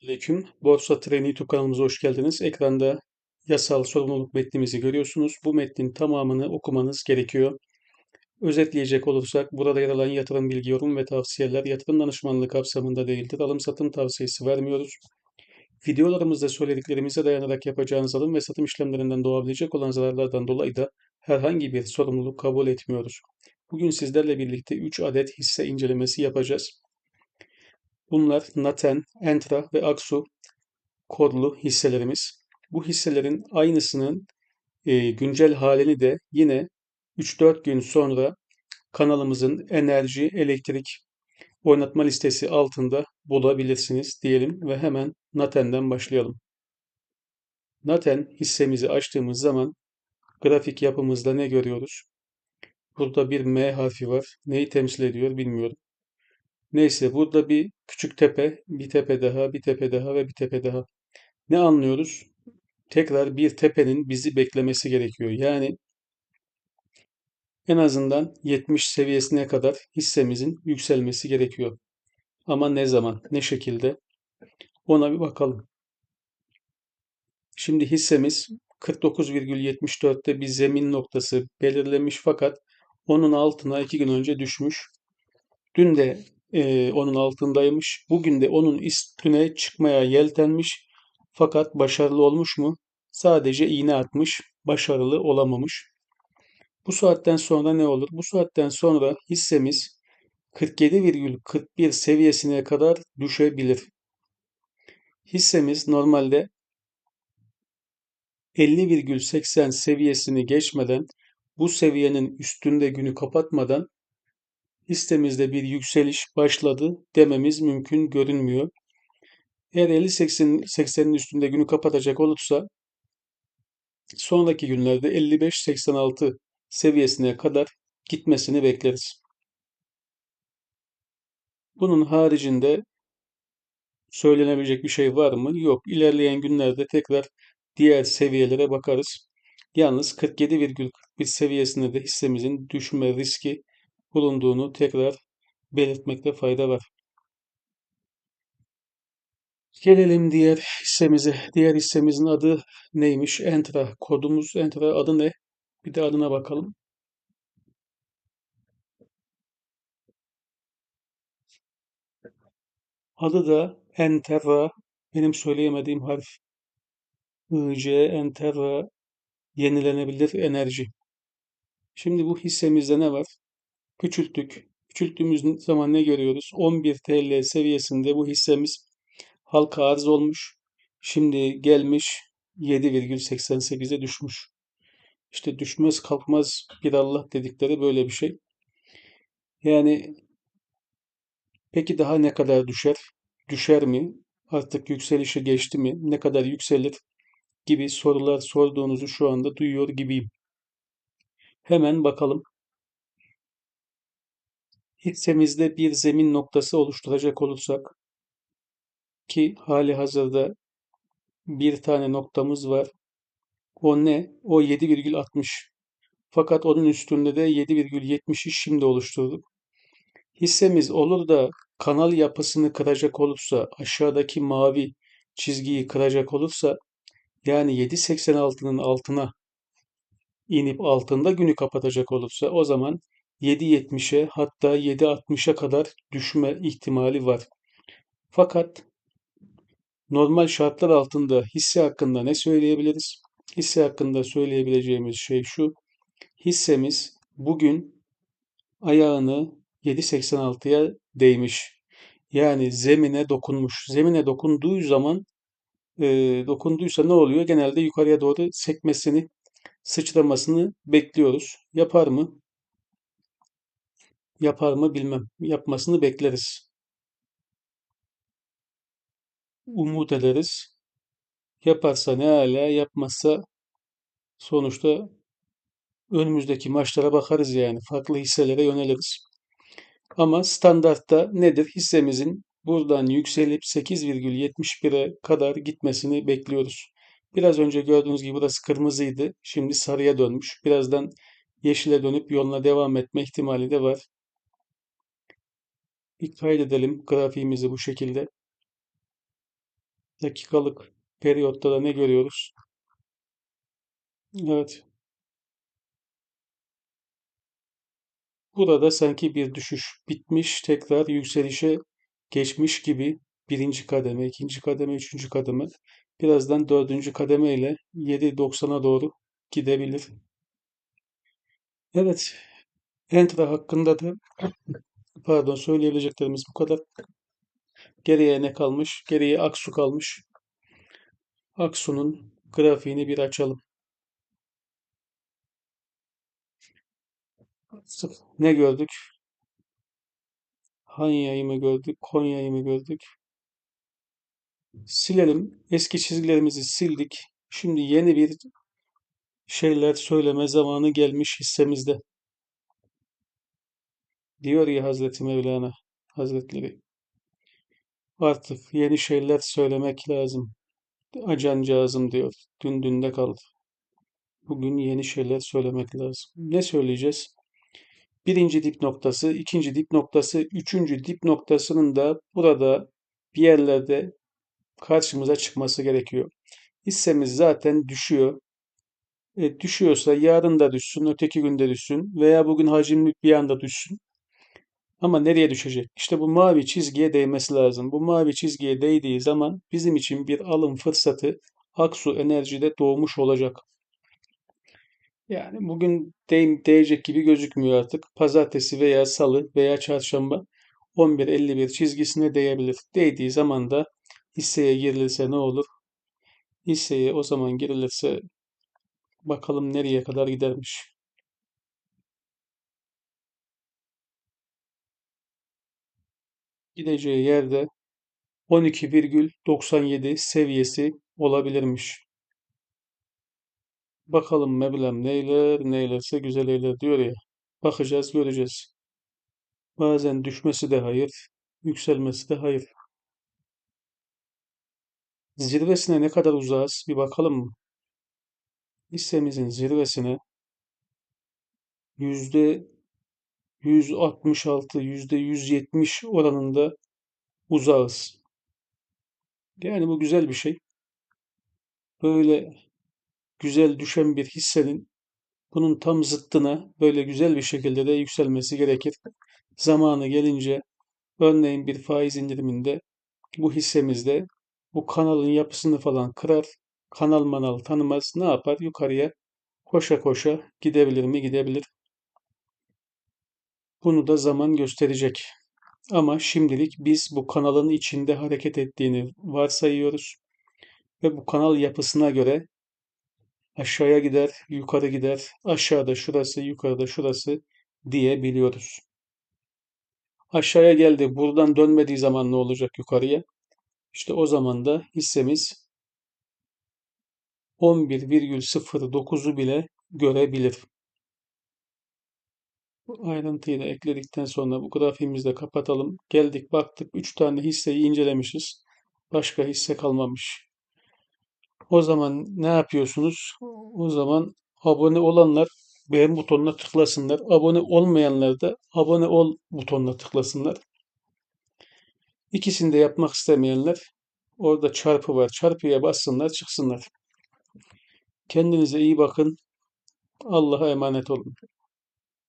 Selamünaleyküm. Borsa Treni YouTube kanalımıza hoş geldiniz. Ekranda yasal sorumluluk metnimizi görüyorsunuz. Bu metnin tamamını okumanız gerekiyor. Özetleyecek olursak burada yer alan yatırım bilgi, yorum ve tavsiyeler yatırım danışmanlığı kapsamında değildir. Alım satım tavsiyesi vermiyoruz. Videolarımızda söylediklerimize dayanarak yapacağınız alım ve satım işlemlerinden doğabilecek olan zararlardan dolayı da herhangi bir sorumluluk kabul etmiyoruz. Bugün sizlerle birlikte 3 adet hisse incelemesi yapacağız. Bunlar Naten, Entra ve Aksu kodlu hisselerimiz. Bu hisselerin aynısının e, güncel halini de yine 3-4 gün sonra kanalımızın enerji, elektrik oynatma listesi altında bulabilirsiniz diyelim ve hemen Naten'den başlayalım. Naten hissemizi açtığımız zaman grafik yapımızda ne görüyoruz? Burada bir M harfi var. Neyi temsil ediyor bilmiyorum. Neyse burada bir küçük tepe, bir tepe daha, bir tepe daha ve bir tepe daha. Ne anlıyoruz? Tekrar bir tepenin bizi beklemesi gerekiyor. Yani en azından 70 seviyesine kadar hissemizin yükselmesi gerekiyor. Ama ne zaman, ne şekilde? Ona bir bakalım. Şimdi hissemiz 49,74'te bir zemin noktası belirlemiş fakat onun altına iki gün önce düşmüş. Dün de e, onun altındaymış. Bugün de onun üstüne çıkmaya yeltenmiş. Fakat başarılı olmuş mu? Sadece iğne atmış, başarılı olamamış. Bu saatten sonra ne olur? Bu saatten sonra hissemiz 47,41 seviyesine kadar düşebilir. Hissemiz normalde 50,80 seviyesini geçmeden bu seviyenin üstünde günü kapatmadan listemizde bir yükseliş başladı dememiz mümkün görünmüyor. Eğer 50-80'in üstünde günü kapatacak olursa sonraki günlerde 55-86 seviyesine kadar gitmesini bekleriz. Bunun haricinde söylenebilecek bir şey var mı? Yok. İlerleyen günlerde tekrar diğer seviyelere bakarız. Yalnız 47,41 seviyesinde de hissemizin düşme riski bulunduğunu tekrar belirtmekte fayda var. Gelelim diğer hissemize. Diğer hissemizin adı neymiş? Entra. Kodumuz Entra adı ne? Bir de adına bakalım. Adı da Enterra. Benim söyleyemediğim harf. IC Enterra yenilenebilir enerji. Şimdi bu hissemizde ne var? Küçülttük. Küçülttüğümüz zaman ne görüyoruz? 11 TL seviyesinde bu hissemiz halka arz olmuş. Şimdi gelmiş 7,88'e düşmüş. İşte düşmez kalkmaz bir Allah dedikleri böyle bir şey. Yani peki daha ne kadar düşer? Düşer mi? Artık yükselişi geçti mi? Ne kadar yükselir? Gibi sorular sorduğunuzu şu anda duyuyor gibiyim. Hemen bakalım. Hissemizde bir zemin noktası oluşturacak olursak ki hali hazırda bir tane noktamız var. O ne? O 7,60. Fakat onun üstünde de 7,70'i şimdi oluşturduk. Hissemiz olur da kanal yapısını kıracak olursa, aşağıdaki mavi çizgiyi kıracak olursa, yani 7.86'nın altına inip altında günü kapatacak olursa o zaman 7.70'e hatta 7.60'a kadar düşme ihtimali var. Fakat normal şartlar altında hisse hakkında ne söyleyebiliriz? Hisse hakkında söyleyebileceğimiz şey şu. Hissemiz bugün ayağını 7.86'ya değmiş. Yani zemine dokunmuş. Zemine dokunduğu zaman e, dokunduysa ne oluyor? Genelde yukarıya doğru sekmesini, sıçramasını bekliyoruz. Yapar mı? Yapar mı bilmem. Yapmasını bekleriz. Umut ederiz. Yaparsa ne hala, yapmazsa sonuçta önümüzdeki maçlara bakarız yani. Farklı hisselere yöneliriz. Ama standartta nedir? Hissemizin buradan yükselip 8,71'e kadar gitmesini bekliyoruz. Biraz önce gördüğünüz gibi burası kırmızıydı. Şimdi sarıya dönmüş. Birazdan yeşile dönüp yoluna devam etme ihtimali de var. Bir kaydedelim grafiğimizi bu şekilde. dakikalık periyotta da ne görüyoruz? Evet. Burada sanki bir düşüş bitmiş, tekrar yükselişe geçmiş gibi birinci kademe, ikinci kademe, üçüncü kademe, birazdan dördüncü kademe ile 7.90'a doğru gidebilir. Evet, Entra hakkında da pardon söyleyebileceklerimiz bu kadar. Geriye ne kalmış? Geriye Aksu kalmış. Aksu'nun grafiğini bir açalım. Ne gördük? Hanya'yı mı gördük? Konya'yı mı gördük? Silelim. Eski çizgilerimizi sildik. Şimdi yeni bir şeyler söyleme zamanı gelmiş hissemizde. Diyor ya Hazreti Mevlana Hazretleri. Artık yeni şeyler söylemek lazım. Acancağızım diyor. Dün dünde kaldı. Bugün yeni şeyler söylemek lazım. Ne söyleyeceğiz? Birinci dip noktası, ikinci dip noktası, üçüncü dip noktasının da burada bir yerlerde karşımıza çıkması gerekiyor. Hissemiz zaten düşüyor. E, düşüyorsa yarın da düşsün, öteki günde düşsün veya bugün hacimlik bir anda düşsün. Ama nereye düşecek? İşte bu mavi çizgiye değmesi lazım. Bu mavi çizgiye değdiği zaman bizim için bir alım fırsatı Aksu Enerji'de doğmuş olacak. Yani bugün değ değecek gibi gözükmüyor artık. Pazartesi veya salı veya çarşamba 11.51 çizgisine değebilir. Değdiği zaman da hisseye girilirse ne olur? Hisseye o zaman girilirse bakalım nereye kadar gidermiş. Gideceği yerde 12,97 seviyesi olabilirmiş. Bakalım Mevlam neyler, neylerse güzel eyler diyor ya. Bakacağız, göreceğiz. Bazen düşmesi de hayır, yükselmesi de hayır. Zirvesine ne kadar uzağız bir bakalım mı? Hissemizin zirvesine yüzde 166, yüzde 170 oranında uzağız. Yani bu güzel bir şey. Böyle güzel düşen bir hissenin bunun tam zıttına böyle güzel bir şekilde de yükselmesi gerekir. Zamanı gelince örneğin bir faiz indiriminde bu hissemizde bu kanalın yapısını falan kırar. Kanal manal tanımaz. Ne yapar? Yukarıya koşa koşa gidebilir mi? Gidebilir. Bunu da zaman gösterecek. Ama şimdilik biz bu kanalın içinde hareket ettiğini varsayıyoruz. Ve bu kanal yapısına göre aşağıya gider, yukarı gider, aşağıda şurası, yukarıda şurası diyebiliyoruz. Aşağıya geldi, buradan dönmediği zaman ne olacak yukarıya? İşte o zaman da hissemiz 11,09'u bile görebilir. Ayrıntıyı da ekledikten sonra bu grafiğimizi de kapatalım. Geldik baktık 3 tane hisseyi incelemişiz. Başka hisse kalmamış. O zaman ne yapıyorsunuz? O zaman abone olanlar beğen butonuna tıklasınlar. Abone olmayanlar da abone ol butonuna tıklasınlar. İkisini de yapmak istemeyenler orada çarpı var. Çarpıya bassınlar çıksınlar. Kendinize iyi bakın. Allah'a emanet olun.